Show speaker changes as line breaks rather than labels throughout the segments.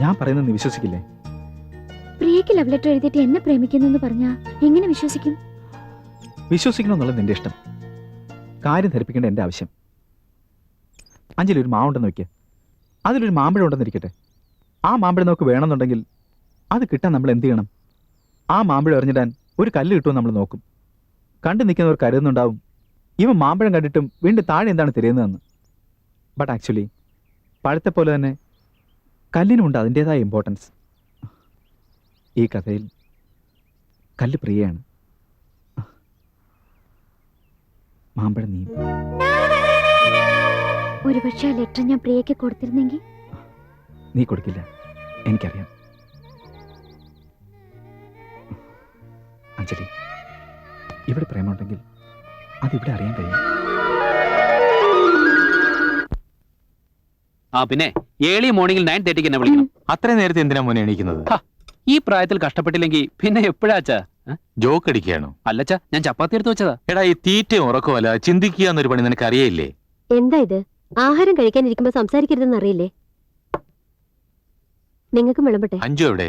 ഞാൻ പറയുന്നത് നീ വിശ്വസിക്കില്ലേ?
പ്രിയക്ക് ലവ് ലെറ്റർ എഴുതിയിട്ട് എന്നെ പ്രേമിക്കുന്നു എന്ന് പറഞ്ഞാ എങ്ങനെ വിശ്വസിക്കും?
വിശ്വസിക്കണം എന്നുള്ളത് നിന്റെ ഇഷ്ടം. കാര്യം ധരിപ്പിക്കേണ്ട എന്റെ ആവശ്യം. അഞ്ജലി ഒരു മാവുണ്ടെന്ന് വെക്കുക അതിലൊരു മാമ്പഴം ഉണ്ടെന്നിരിക്കട്ടെ ആ മാമ്പഴം നമുക്ക് വേണമെന്നുണ്ടെങ്കിൽ അത് കിട്ടാൻ നമ്മൾ എന്ത് ചെയ്യണം? ആ മാമ്പഴം എറിഞ്ഞിടാൻ ഒരു കല്ല് കിട്ടുമെന്ന് നമ്മൾ നോക്കും. കണ്ടു നിൽക്കുന്നവർ കരുതുന്നുണ്ടാവും. ഇവ മാമ്പഴം കണ്ടിട്ടും വീണ്ടും താഴെ എന്താണ് തിരയുന്നതെന്ന്. ബട്ട് ആക്ച്വലി പഴത്തെ പോലെ തന്നെ കല്ലിനുമുണ്ട് അതിന്റെതായ ഇമ്പോർട്ടൻസ് ഈ കഥയിൽ കല്ല് പ്രിയയാണ്. മാമ്പഴം നീ.
ഒരുപക്ഷെ ആ ലെറ്റർ ഞാൻ പ്രിയയ്ക്ക് കൊടുത്തിരുന്നെങ്കിൽ
നീ കൊടുക്കില്ല. എനിക്കറിയാം. അഞ്ജലി ഇവിടെ പ്രേമമുണ്ടെങ്കിൽ അതിവിടെ അറിയാൻ കഴിയും.
ആ പിന്നെ ഏളി മോർണിംഗിൽ നയൻ തേർട്ടിക്ക് എന്നെ വിളിക്കണം.
അത്രയും നേരത്തെ എന്തിനാ മോനെ എണീക്കുന്നത്?
ഈ പ്രായത്തിൽ കഷ്ടപ്പെട്ടില്ലെങ്കിൽ പിന്നെ എപ്പോഴാച്ചാ
ജോക്ക് അടിക്കുകയാണോ?
അല്ലച്ചാ ഞാൻ ചപ്പാത്തി എടുത്ത് വെച്ചതാ.
എടാ ഈ തീറ്റയും ഉറക്കമല്ല ചിന്തിക്കുക എന്നൊരു പണി നിനക്ക് അറിയില്ലേ
എന്താ ഇത്? ആഹാരം കഴിക്കാൻ കഴിക്കാനിരിക്കുമ്പോ സംസാരിക്കരുതെന്ന് അറിയില്ലേ? നിങ്ങൾക്ക് വിളമ്പട്ടെ.
അഞ്ചു എവിടെ?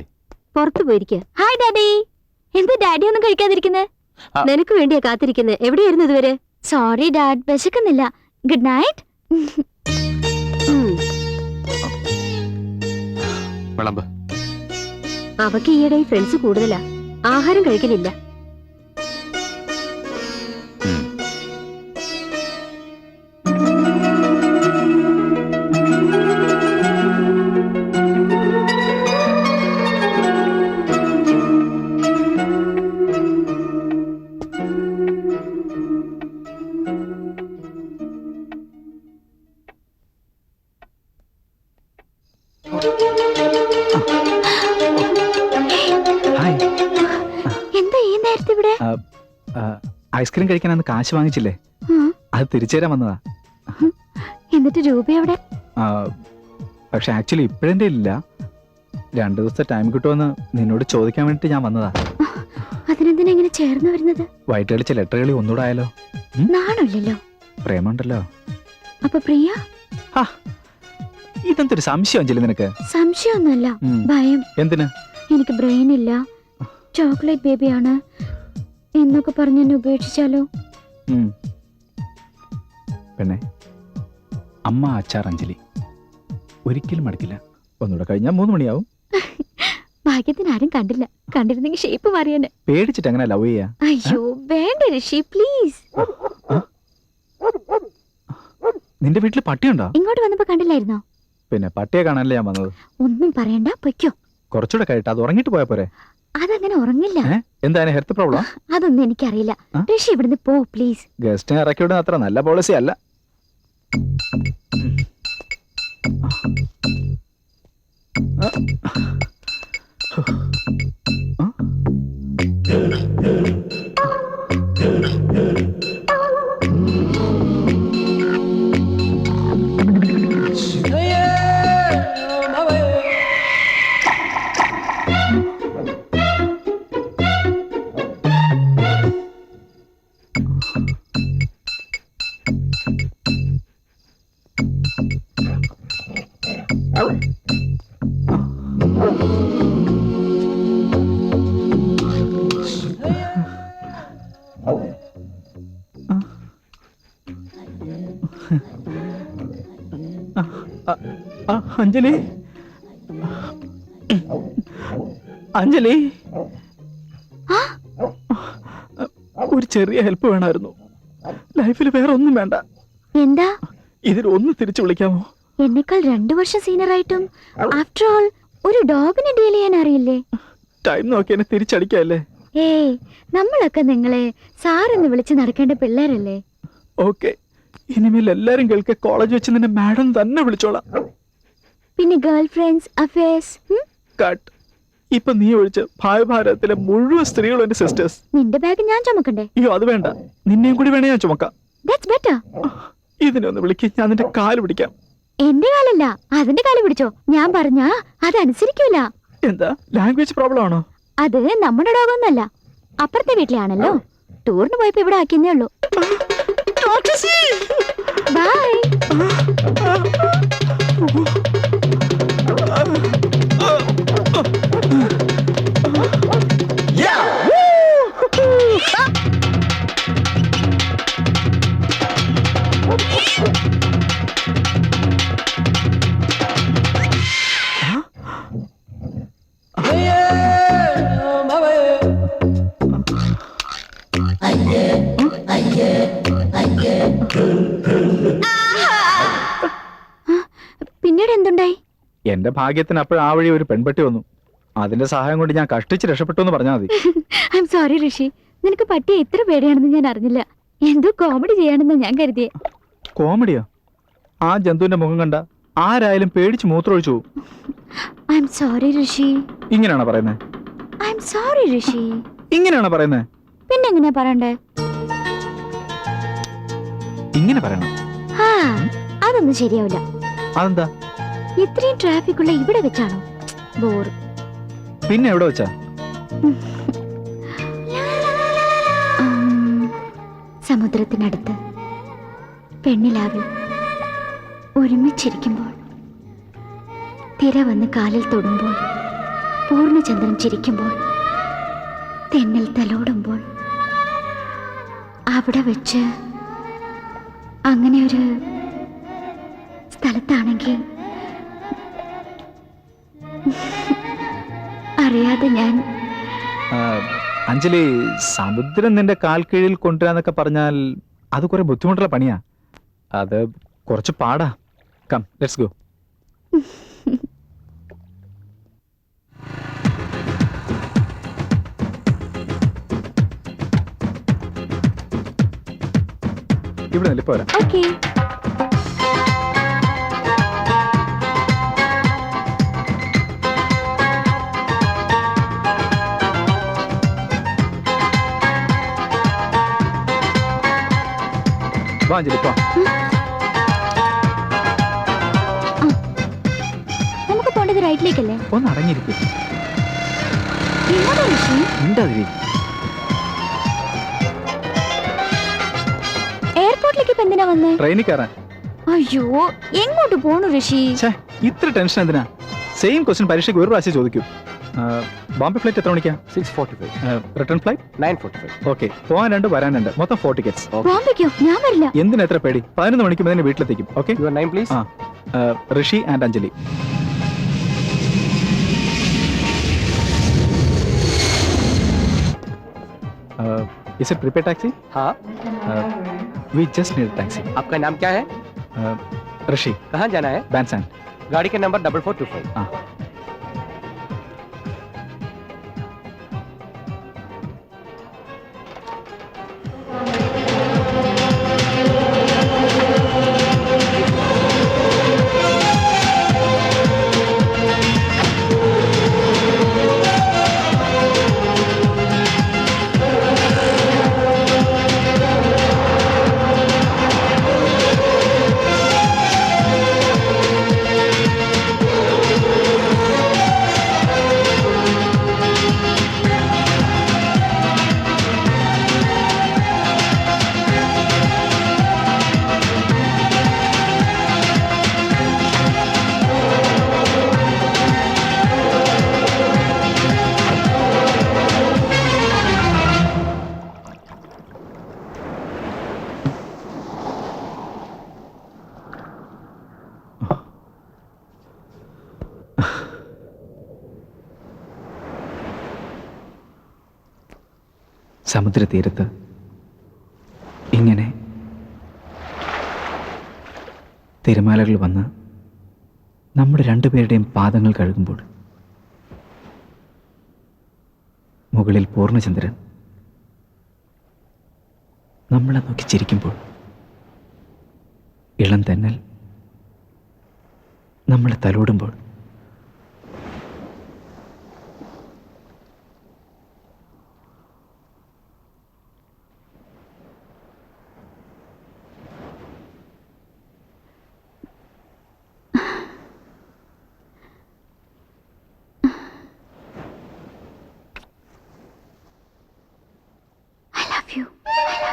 പുറത്തു പോയിരിക്കുക
ഹായ് ഡാഡി. എന്താ ഡാഡി ഒന്നും കഴിക്കാതിരിക്കുന്നത്
നിനക്ക് വേണ്ടിയാ കാത്തിരിക്കുന്നത് എവിടെയായിരുന്നു ഇതുവരെ?
Sorry dad വിശക്കുന്നില്ല. Good night.
വിളമ്പ്.
അവക്ക് ഈയിടെ ഫ്രണ്ട്സ് കൂടുതലാ. ആഹാരം കഴിക്കലില്ല.
ഐസ്ക്രീം കഴിക്കാൻ അന്ന് കാശ് വാങ്ങിച്ചില്ലേ? അത് തിരിച്ചു തരാൻ വന്നതാ.
എന്നിട്ട് രൂപ എവിടെ?
പക്ഷെ ആക്ച്വലി ഇപ്പോഴെന്റെ ഇല്ല. രണ്ടു ദിവസത്തെ ടൈം കിട്ടുമെന്ന് നിന്നോട് ചോദിക്കാൻ വേണ്ടിട്ട് ഞാൻ വന്നതാ.
അതിനെന്തിനാ ഇങ്ങനെ ചേർന്ന് വരുന്നത്?
വൈകിട്ട് കളിച്ച ലെറ്റർ കളി ഒന്നുകൂടെ ആയാലോ?
നാണമില്ലല്ലോ.
പ്രേമുണ്ടല്ലോ.
അപ്പൊ പ്രിയ?
ഇതെന്തൊരു സംശയം അഞ്ജലി നിനക്ക്?
സംശയമൊന്നുമല്ല ഭയം.
എന്തിന്?
എനിക്ക് ബ്രെയിൻ ഇല്ല ചോക്ലേറ്റ് ബേബിയാണ്. എന്നൊക്കെ പറഞ്ഞ് എന്നെ ഉപേക്ഷിച്ചാലോ.
പെണ്ണെ അമ്മ അച്ചാർ അഞ്ജലി ഒരിക്കലും അടുക്കില്ല ഒന്നുകൂടെ കഴിഞ്ഞാൽ മൂന്ന് മണിയാവും.
ഭാഗ്യത്തിന് ആരും കണ്ടില്ല. കണ്ടിരുന്നെങ്കിൽ ഷേപ്പ് മാറിയനെ
പേടിച്ചിട്ട് അങ്ങനെ ലവ് ചെയ്യാ?
അയ്യോ വേണ്ട ഋഷി പ്ലീസ്
നിന്റെ വീട്ടിൽ പട്ടിയുണ്ടോ?
ഇങ്ങോട്ട് വന്നപ്പോ കണ്ടില്ലായിരുന്നോ?
പിന്നെ പട്ടിയെ കാണാനല്ലേ ഞാൻ വന്നത്?
ഒന്നും പറയണ്ട പൊയ്ക്കോ.
കുറച്ചുകൂടെ കഴിയിട്ട് അത് ഉറങ്ങിട്ട് പോയാ പോരെ.
അതങ്ങനെ ഉറങ്ങില്ല.
ഏ? എന്തായാലും ഹെൽത്ത് പ്രോബ്ലം?
അതൊന്നും എനിക്കറിയില്ല? ഋഷി ഇവിടുന്ന് പോ പ്ലീസ്.
ഗസ്റ്റിനെ ഇറക്കി വിടുന്ന അത്ര നല്ല പോളിസി അല്ല. ആ, അഞ്ജലി. അഞ്ജലി. ഒരു ചെറിയ ഹെൽപ്പ് വേണമായിരുന്നു. ലൈഫിൽ വേറെ ഒന്നും വേണ്ട.
എന്താ?
ഇതിൽ ഒന്ന് തിരിച്ചു വിളിക്കാമോ?
എന്നെക്കാൾ രണ്ടു വർഷം സീനിയർ ആയിട്ടും ആഫ്റ്റർ ഓൾ ഒരു ഡോഗിനെ ഡീൽ ചെയ്യാൻ അറിയില്ലേ?
ടൈം നോക്കി എന്നെ തിരിച്ചടിക്കല്ലേ?
ഏയ് നമ്മളൊക്കെ നിങ്ങളെ സാറെന്ന് വിളിച്ച് നടക്കേണ്ട പിള്ളേരല്ലേ?
ഓക്കെ ഇനിമേൽ എല്ലാരും കേൾക്കെ കോളേജ് വെച്ച് നിന്നെ മാഡം തന്നെ വിളിച്ചോളാം.
പിന്നെ ഗേൾ ഫ്രണ്ട്സ് അഫയേഴ്സ്
കട്ട്. ഇപ്പൊ നീ ഒഴിച്ച് ഭാരതത്തിലെ മുഴുവൻ സ്ത്രീകളും എന്റെ സിസ്റ്റേഴ്സ്
നിന്റെ ബാഗ് ഞാൻ ചുമക്കണ്ടേ?
അയ്യോ അത് വേണ്ട. നിന്നെയും കൂടി വേണേ ഞാൻ ചുമക്കാം.
ദാറ്റ്സ് ബെറ്റർ
ഇതിനെ ഒന്ന് വിളിക്ക് ഞാൻ നിന്റെ കാൽ പിടിക്കാം.
എന്റെ കാലല്ല അതിന്റെ കാൽ പിടിച്ചോ? ഞാൻ പറഞ്ഞാ അതനുസരിക്കൂല.
എന്താ? ലാംഗ്വേജ് പ്രോബ്ലം ആണോ?
അത് നമ്മുടെ ഡോഗൊന്നല്ല അപ്പുറത്തെ വീട്ടിലാണല്ലോ. ടൂറിന് പോയപ്പോ ഇവിടെ ആക്കിയെന്നേ ഉള്ളൂ. ബൈ പിന്നീട് എന്തുണ്ടായി?
എന്റെ ഭാഗ്യത്തിന് അപ്പോൾ ആ വഴി ഒരു പെൺപെട്ടി വന്നു. അതിന്റെ സഹായം കൊണ്ട് ഞാൻ കഷ്ടിച്ച് രക്ഷപ്പെട്ടു എന്ന് പറഞ്ഞാൽ മതി.
I'm sorry Rishi. നിനക്ക് പട്ടി എത്ര പേടിയാണെന്ന് ഞാൻ അറിഞ്ഞില്ല. എന്തോ കോമഡി ചെയ്യാണെന്ന് ഞാൻ കരുതിയെ.
കോമഡിയോ? ആ ജന്തുവിന്റെ മുഖം കണ്ട ആരായാലും പേടിച്ച് മൂത്രമൊഴിച്ചു
ഐ എം സോറി ഋഷി.
ഇങ്ങനെയാണോ പറയുന്നത്
ഐ എം സോറി ഋഷി.
ഇങ്ങനെയാണോ പറയുന്നത്
പിന്നെ എങ്ങനെയാ പറയണ്ടേ?
ഇങ്ങനെ പറയണം.
ആ അതൊന്നും ശരിയാവില്ല.
അതെന്താ?
ഇത്രയും ട്രാഫിക് ഉള്ള ഇവിടെ വെച്ചാണോ? ബോർ.
പിന്നെ എവിടെ വെച്ചാ?
സമുദ്രത്തിനടുത്ത്. പെണ്ണിലാവിൽ ഒരുമിച്ചിരിക്കുമ്പോൾ തിര വന്ന് കാലിൽ തൊടുമ്പോൾ പൂർണചന്ദ്രൻ ചിരിക്കുമ്പോൾ തെന്നൽ തലോടുമ്പോൾ അവിടെ വെച്ച് അങ്ങനെ ഒരു സ്ഥലത്താണെങ്കിൽ അറിയാതെ ഞാൻ
അഞ്ജലി സമുദ്രം നിന്റെ കാൽ കീഴിൽ കൊണ്ടുവരാന്നൊക്കെ പറഞ്ഞാൽ അത് കുറെ ബുദ്ധിമുട്ടുള്ള പണിയാ. അത് കുറച്ച് പാടാ. കം ലെറ്റ്സ് ഗോ ഇവിടെ നില്ല പോരാ.
ഓക്കേ.
വാ അഞ്ജലി പോ.
നമുക്ക് പോണ്ടത് റൈറ്റിലേക്കല്ലേ
ഒന്ന് അടങ്ങിയിരിക്കും.
എങ്ങോട്ടാ ഇപ്പൊ എന്തിനാ വന്നേ
ട്രെയിനിൽ കയറാൻ.
അയ്യോ എങ്ങോട്ട് പോണു ഋഷി?
ഛേ ഇത്ര ടെൻഷൻ എന്തിനാ? സെയിം ക്വസ്റ്റ്യൻ പരീക്ഷയ്ക്ക് ഒരു പ്രാവശ്യം ചോദിക്കൂ. ആ, ബോംബെ ഫ്ലൈറ്റ് എത്ര മണിക്കാ?
Six forty five
return flight
nine forty five
okay പോകാൻ രണ്ട് വരാൻ രണ്ട്. മൊത്തം ഫോർ ടിക്കറ്റ്സ്
ബോംബെക്കോ ഞാൻ വരില്ല.
എന്തിനാ എത്ര പേടി? പതിനൊന്ന് മണിക്ക് മുതൽ വീട്ടിലെത്തിക്കും. ഓക്കെ
യുവർ നൈൻ പ്ലീസ്
ആ. Rishi and Anjali. Is a prepare taxi
हाँ
वी जस्ट नीड टैक्सी
आपका नाम क्या है?
ऋषि।
कहाँ जाना है?
बैंसन
गाड़ी का number double four two five
സമുദ്രതീരത്ത്. ഇങ്ങനെ തിരമാലകൾ വന്ന് നമ്മുടെ രണ്ടുപേരുടെയും പാദങ്ങൾ കഴുകുമ്പോൾ മുകളിൽ പൂർണചന്ദ്രൻ നമ്മളെ നോക്കി ചിരിക്കുമ്പോൾ ഇളം തെന്നൽ നമ്മളെ തലോടുമ്പോൾ
I love you I love